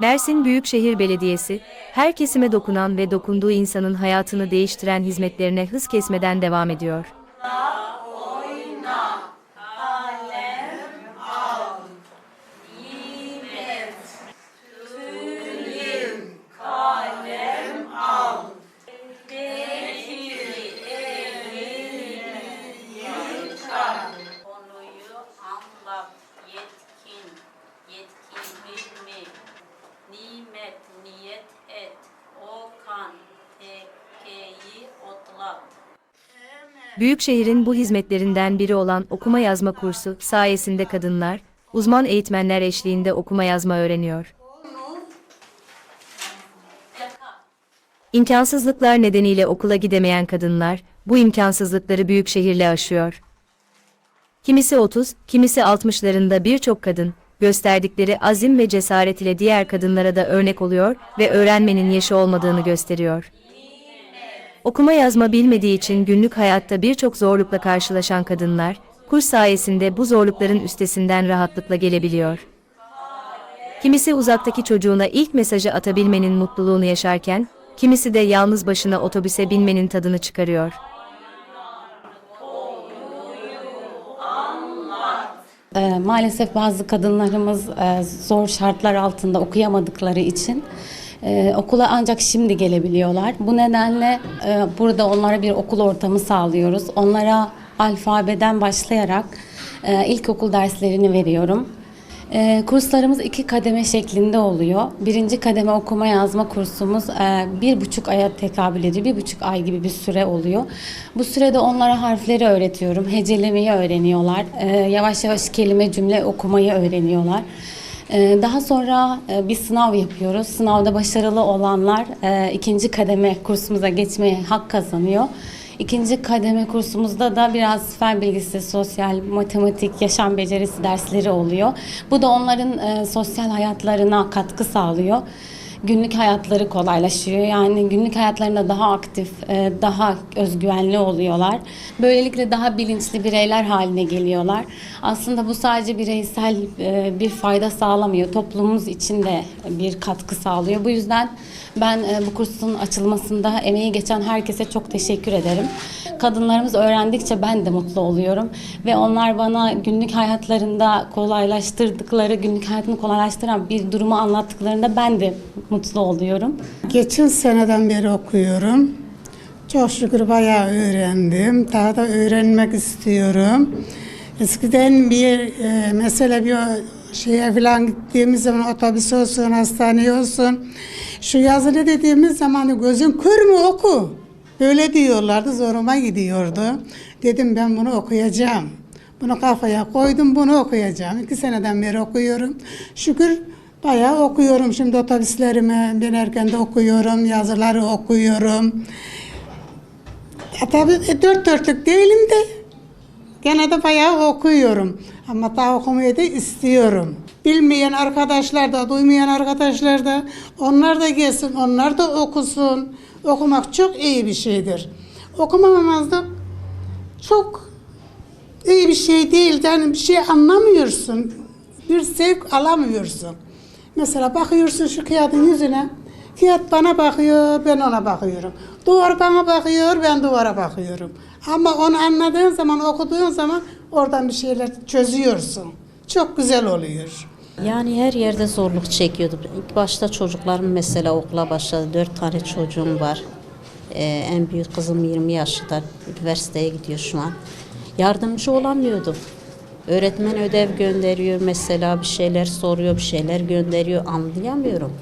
Mersin Büyükşehir Belediyesi, her kesime dokunan ve dokunduğu insanın hayatını değiştiren hizmetlerine hız kesmeden devam ediyor. Büyükşehir'in bu hizmetlerinden biri olan okuma yazma kursu sayesinde kadınlar, uzman eğitmenler eşliğinde okuma yazma öğreniyor. İmkansızlıklar nedeniyle okula gidemeyen kadınlar, bu imkansızlıkları Büyükşehir'le aşıyor. Kimisi 30, kimisi 60'larında birçok kadın, gösterdikleri azim ve cesaret ile diğer kadınlara da örnek oluyor ve öğrenmenin yaşı olmadığını gösteriyor. Okuma yazma bilmediği için günlük hayatta birçok zorlukla karşılaşan kadınlar, kurs sayesinde bu zorlukların üstesinden rahatlıkla gelebiliyor. Kimisi uzaktaki çocuğuna ilk mesajı atabilmenin mutluluğunu yaşarken, kimisi de yalnız başına otobüse binmenin tadını çıkarıyor. Ee, maalesef bazı kadınlarımız e, zor şartlar altında okuyamadıkları için e, okula ancak şimdi gelebiliyorlar. Bu nedenle e, burada onlara bir okul ortamı sağlıyoruz. Onlara alfabeden başlayarak e, ilkokul derslerini veriyorum. E, kurslarımız iki kademe şeklinde oluyor. Birinci kademe okuma yazma kursumuz e, bir buçuk aya tekabül ediyor. Bir buçuk ay gibi bir süre oluyor. Bu sürede onlara harfleri öğretiyorum. Hecelemeyi öğreniyorlar. E, yavaş yavaş kelime cümle okumayı öğreniyorlar. E, Daha sonra e, bir sınav yapıyoruz. Sınavda başarılı olanlar e, ikinci kademe kursumuza geçmeye hak kazanıyor. İkinci kademe kursumuzda da biraz fen bilgisi, sosyal, matematik, yaşam becerisi dersleri oluyor. Bu da onların e, sosyal hayatlarına katkı sağlıyor. Günlük hayatları kolaylaşıyor. Yani günlük hayatlarında daha aktif, e, daha özgüvenli oluyorlar. Böylelikle daha bilinçli bireyler haline geliyorlar. Aslında bu sadece bireysel e, bir fayda sağlamıyor. Toplumumuz için de bir katkı sağlıyor. Bu yüzden ben e, bu kursun açılmasında emeği geçen herkese çok teşekkür ederim. Kadınlarımız öğrendikçe ben de mutlu oluyorum ve onlar bana günlük hayatlarında kolaylaştırdıkları, günlük hayatını kolaylaştıran bir durumu anlattıklarında ben de mutlu oluyorum. Geçen seneden beri okuyorum. Çok şükür bayağı öğrendim. Daha da öğrenmek istiyorum. Eskiden bir e, mesela bir şeye falan gittiğimiz zaman otobüs olsun, hastane olsun. Şu yazılı dediğimiz zaman gözün kör mü oku. Böyle diyorlardı zoruma gidiyordu. Dedim ben bunu okuyacağım. Bunu kafaya koydum bunu okuyacağım. İki seneden beri okuyorum. Şükür bayağı okuyorum şimdi otobüslerime binerken de okuyorum, yazıları okuyorum. Ya tabii e, dört dörtlük değilim de gene de bayağı okuyorum. Ama daha okumayı da istiyorum. Bilmeyen arkadaşlar da, duymayan arkadaşlar da onlar da gelsin, onlar da okusun. Okumak çok iyi bir şeydir. Okumamamazlık çok iyi bir şey değil. Yani bir şey anlamıyorsun. Bir zevk alamıyorsun. Mesela bakıyorsun şu kağıdın yüzüne. Kağıt bana bakıyor, ben ona bakıyorum. Duvar bana bakıyor, ben duvara bakıyorum. Ama onu anladığın zaman, okuduğun zaman oradan bir şeyler çözüyorsun. Çok güzel oluyor. Yani her yerde zorluk çekiyordum. İlk başta çocuklarım mesela okula başladı. Dört tane çocuğum var. Ee, en büyük kızım 20 yaşında. Üniversiteye gidiyor şu an. Yardımcı olamıyordum. Öğretmen ödev gönderiyor mesela bir şeyler soruyor, bir şeyler gönderiyor. Anlayamıyorum.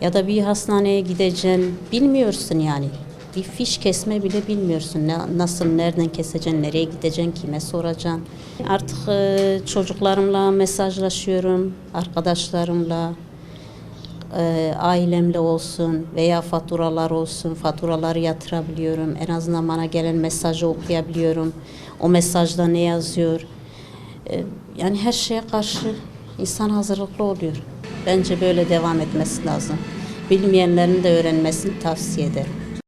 Ya da bir hastaneye gideceksin bilmiyorsun yani. Bir fiş kesme bile bilmiyorsun. Ne, nasıl, nereden keseceksin, nereye gideceksin, kime soracaksın. Artık e, çocuklarımla mesajlaşıyorum, arkadaşlarımla, e, ailemle olsun veya faturalar olsun. Faturaları yatırabiliyorum. En azından bana gelen mesajı okuyabiliyorum. O mesajda ne yazıyor. E, yani her şeye karşı insan hazırlıklı oluyor. Bence böyle devam etmesi lazım. Bilmeyenlerin de öğrenmesini tavsiye ederim.